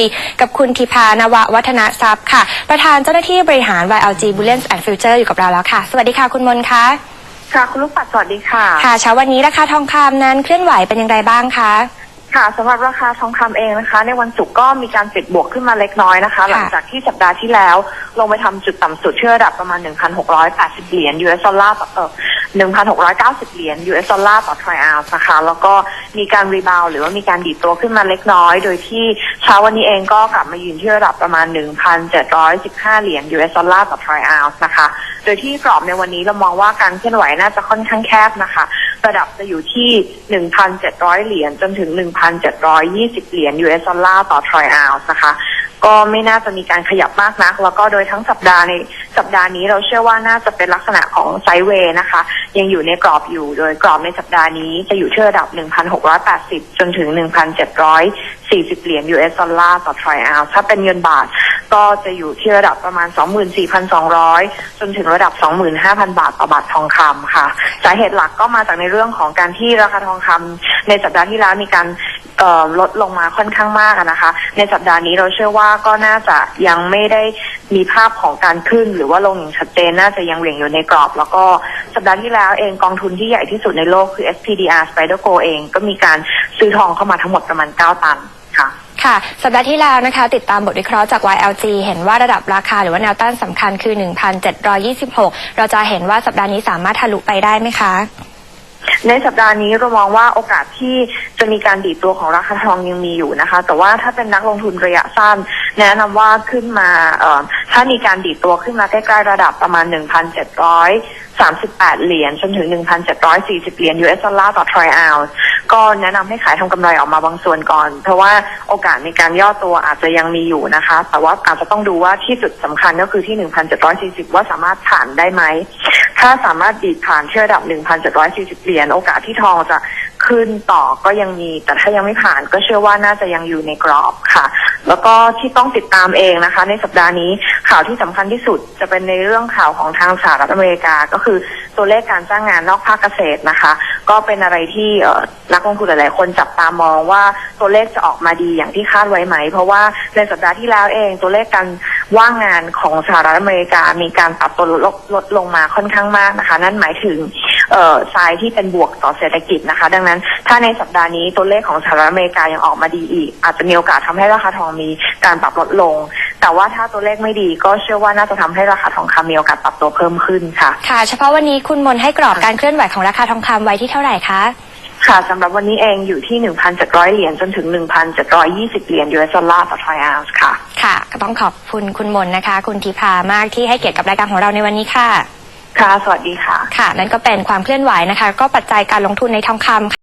ดีกับคุณธิพานววัฒนทรัพย์ค่ะ ประธานเจ้าหน้าที่บริหาร YLG Bullion and Future อยู่กับเราแล้วค่ะ สวัสดีค่ะคุณมนต์คะค่ะ คุณลูกปัดสวัสดีค่ะ ค่ะเช้าวันนี้ราคาทองคำนั้นเคลื่อนไหวเป็นอย่างไรบ้างคะ ค่ะสำหรับราคาทองคำเองนะคะ ในวันศุกร์ก็มีการปิดบวกขึ้นมาเล็กน้อยนะคะ หลังจากที่สัปดาห์ที่แล้ว ลงไปทำจุดต่ำสุดที่ระดับประมาณ 1,680 เหรียญ US ดอลลาร์ต่อเออ1,690 เหรียญ US ดอลลาร์ต่อทรอยออนซ์นะคะ แล้วก็มีการรีบาวหรือว่ามีการดีดตัวขึ้นมาเล็กน้อย โดยที่เช้าวันนี้เองก็กลับมายืนที่ระดับประมาณ 1,715 เหรียญ US ดอลลาร์ต่อทรอยออนซ์นะคะ โดยที่กรอบในวันนี้เรามองว่าการเคลื่อนไหวน่าจะค่อนข้างแคบนะคะ ระดับจะอยู่ที่ 1,700 เหรียญจนถึง 1,720 เหรียญ US ดอลลาร์ต่อทรอยออนซ์นะคะก็ไม่น่าจะมีการขยับมากนัก แล้วก็โดยทั้งสัปดาห์ในสัปดาห์นี้เราเชื่อว่าน่าจะเป็นลักษณะของไซเวย์นะคะ ยังอยู่ในกรอบอยู่โดยกรอบในสัปดาห์นี้จะอยู่ที่ระดับ 1,680 จนถึง 1,740 เหรียญ US ดอลลาร์ต่อทรอยออนซ์ถ้าเป็นเงินบาท ก็จะอยู่ที่ระดับประมาณ 24,200 จนถึงระดับ 25,000 บาทต่อบาททองคำค่ะ สาเหตุหลักก็มาจากในเรื่องของการที่ราคาทองคำในสัปดาห์ที่แล้วมีการลดลงมาค่อนข้างมากนะคะ ในสัปดาห์นี้เราเชื่อว่าก็น่าจะยังไม่ได้มีภาพของการขึ้น หรือว่าลงอย่างชัดเจนน่าจะยังเหวี่ยงอยู่ในกรอบ แล้วก็สัปดาห์ที่แล้วเองกองทุนที่ใหญ่ที่สุดในโลกคือ SPDR Spider Go เองก็มีการซื้อทองเข้ามาทั้งหมดประมาณ 9 ตัน ค่ะ สัปดาห์ที่แล้วนะคะ ติดตามบทวิเคราะห์จาก YLG เห็นว่าระดับราคาหรือว่าแนวต้านสำคัญคือ 1,726 เราจะเห็นว่าสัปดาห์นี้สามารถทะลุไปได้ไหมคะในสัปดาห์นี้เรามองว่าโอกาสที่จะมีการดีดตัวของราคาทองยังมีอยู่นะคะ แต่ว่าถ้าเป็นนักลงทุนระยะสั้น แนะนำว่าขึ้นมาเออถ้ามีการดีดตัวขึ้นมาใกล้ๆระดับประมาณ 1,738 เหรียญจนถึง 1,740 เหรียญ US ดอลลาร์ต่อทรอยออนซ์ ก็แนะนำให้ขายทำกำไรออกมาบางส่วนก่อน เพราะว่าโอกาสในการย่อตัวอาจจะยังมีอยู่นะคะ แต่ว่าอาจจะต้องดูว่าที่จุดสำคัญก็คือที่ 1,740 ว่าสามารถผ่านได้ไหม ถ้าสามารถดีดผ่านเที่ระดับ 1,740 เหรียญโอกาสที่ทองจะขึ้นต่อก็ยังมี แต่ถ้ายังไม่ผ่านก็เชื่อว่าน่าจะยังอยู่ในกรอบค่ะ แล้วก็ที่ต้องติดตามเองนะคะ ในสัปดาห์นี้ข่าวที่สำคัญที่สุดจะเป็นในเรื่องข่าวของทางสหรัฐอเมริกาก็คือตัวเลขการจ้างงานนอกภาคเกษตรนะคะ ก็เป็นอะไรที่นักลงทุนหลาย ๆ คนจับตามองว่าตัวเลขจะออกมาดีอย่างที่คาดไว้ไหม เพราะว่าในสัปดาห์ที่แล้วเองตัวเลขการว่างงานของสหรัฐอเมริกามีการปรับตัวลดลดลงมาค่อนข้างมากนะคะ นั่นหมายถึงเทรายที่เป็นบวกต่อเศรษฐกิจนะคะ ดังนั้นถ้าในสัปดาห์นี้ตัวเลขของสหรัฐอเมริกายังออกมาดีอีก อาจจะมีโอกาสทำให้ราคาทองมีการปรับลดลง แต่ว่าถ้าตัวเลขไม่ดีก็เชื่อว่าน่าจะทำให้ราคาทองคำมีโอกาสปรับตัวเพิ่มขึ้นค่ะ ค่ะ เฉพาะวันนี้คุณมนต์ให้กรอบการเคลื่อนไหวของราคาทองคำไว้ที่เท่าไหร่คะค่ะสำหรับวันนี้เองอยู่ที่ 1,700 เหรียญจนถึง 1,720 เหรียญ US ดอลลาร์ต่อทรอยออนซ์ค่ะ ค่ะ ก็ต้องขอบคุณคุณมนต์นะคะ คุณธิพามากที่ให้เกียรติกับรายการของเราในวันนี้ค่ะ ค่ะ สวัสดีค่ะ ค่ะ นั่นก็เป็นความเคลื่อนไหวนะคะ ก็ปัจจัยการลงทุนในทองคำ